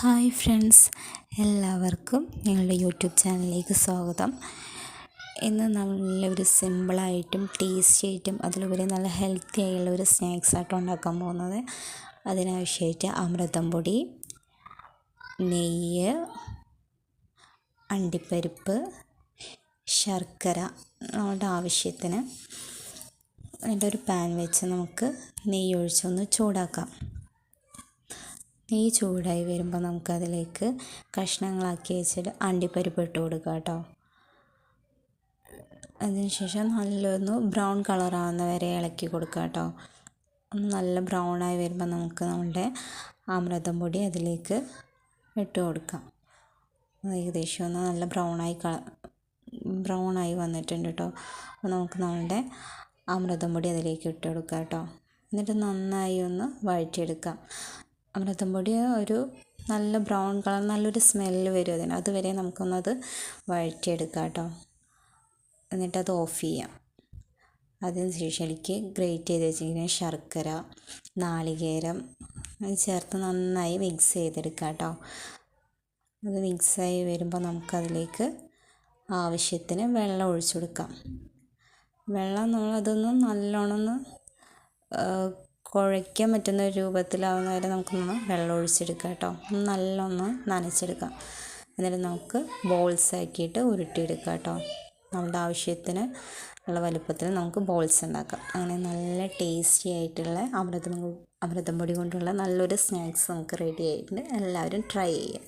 Hi friends എല്ലാവർക്കും ഞങ്ങളുടെ YouTube ചാനലിലേക്ക് സ്വാഗതം. ഇന്ന് നല്ല ഒരു സിമ്പിളായിട്ടും ടേസ്റ്റി ആയിട്ടും അതിലുപരി നല്ല ഹെൽത്തി ആയുള്ള ഒരു സ്നാക്സ് ആയിട്ട് ഉണ്ടാക്കാൻ പോകുന്നത്. അതിനാവശ്യമായിട്ട് അമൃതം പൊടി നെയ്യ് അണ്ടിപ്പരിപ്പ് ശർക്കര നമ്മുടെ ആവശ്യത്തിന്. അതിന്റെ ഒരു പാൻ വെച്ച് നമുക്ക് നെയ്യ് ഒഴിച്ചൊന്ന് ചൂടാക്കാം. നെയ്യ് ചൂടായി വരുമ്പോൾ നമുക്കതിലേക്ക് കഷ്ണങ്ങളാക്കി വെച്ചിട്ട് അണ്ടിപ്പരിപ്പ് ഇട്ട് കൊടുക്കുക കേട്ടോ. അതിനുശേഷം നല്ലൊന്ന് ബ്രൗൺ കളറാവുന്ന വരെ ഇളക്കി കൊടുക്കുക കേട്ടോ. നല്ല ബ്രൗണായി വരുമ്പോൾ നമുക്ക് നമ്മുടെ അമൃതം പൊടി അതിലേക്ക് ഇട്ട് കൊടുക്കാം. ഏകദേശം ഒന്ന് നല്ല ബ്രൗണായി കള ബ്രൗണായി വന്നിട്ടുണ്ട് കേട്ടോ. അപ്പോൾ നമുക്ക് നമ്മുടെ അമൃതം പൊടി അതിലേക്ക് ഇട്ട് കൊടുക്കാം കേട്ടോ. എന്നിട്ട് നന്നായി ഒന്ന് വഴറ്റിയെടുക്കാം. അമൃതം പൊടി ഒരു നല്ല ബ്രൗൺ കളർ നല്ലൊരു സ്മെല്ല് വരും അതിന്. അതുവരെ നമുക്കൊന്നത് വഴറ്റിയെടുക്കാം കേട്ടോ. എന്നിട്ടത് ഓഫ് ചെയ്യാം. അതിന് ശേഷം എനിക്ക് ഗ്രേറ്റ് ചെയ്ത് വെച്ചിരിക്കുന്ന ശർക്കര നാളികേരം അത് ചേർത്ത് നന്നായി മിക്സ് ചെയ്തെടുക്കാം കേട്ടോ. അത് മിക്സായി വരുമ്പോൾ നമുക്കതിലേക്ക് ആവശ്യത്തിന് വെള്ളം ഒഴിച്ചു കൊടുക്കാം. വെള്ളം നമ്മൾ നല്ലോണമെന്ന് കുഴയ്ക്കാൻ പറ്റുന്ന രൂപത്തിലാവുന്ന വരെ നമുക്കൊന്ന് വെള്ളം ഒഴിച്ചെടുക്കാം കേട്ടോ. നല്ലൊന്ന് നനച്ചെടുക്കാം. എന്നിട്ട് നമുക്ക് ബോൾസ് ആക്കിയിട്ട് ഉരുട്ടിയെടുക്കാം കേട്ടോ. നമ്മുടെ ആവശ്യത്തിന് ഉള്ള വലുപ്പത്തിൽ നമുക്ക് ബോൾസ് ഉണ്ടാക്കാം. അങ്ങനെ നല്ല ടേസ്റ്റി ആയിട്ടുള്ള അമൃതം അമൃതം പൊടി കൊണ്ടുള്ള നല്ലൊരു സ്നാക്സ് നമുക്ക് റെഡി ആയിട്ടുണ്ട്. എല്ലാവരും ട്രൈ ചെയ്യുക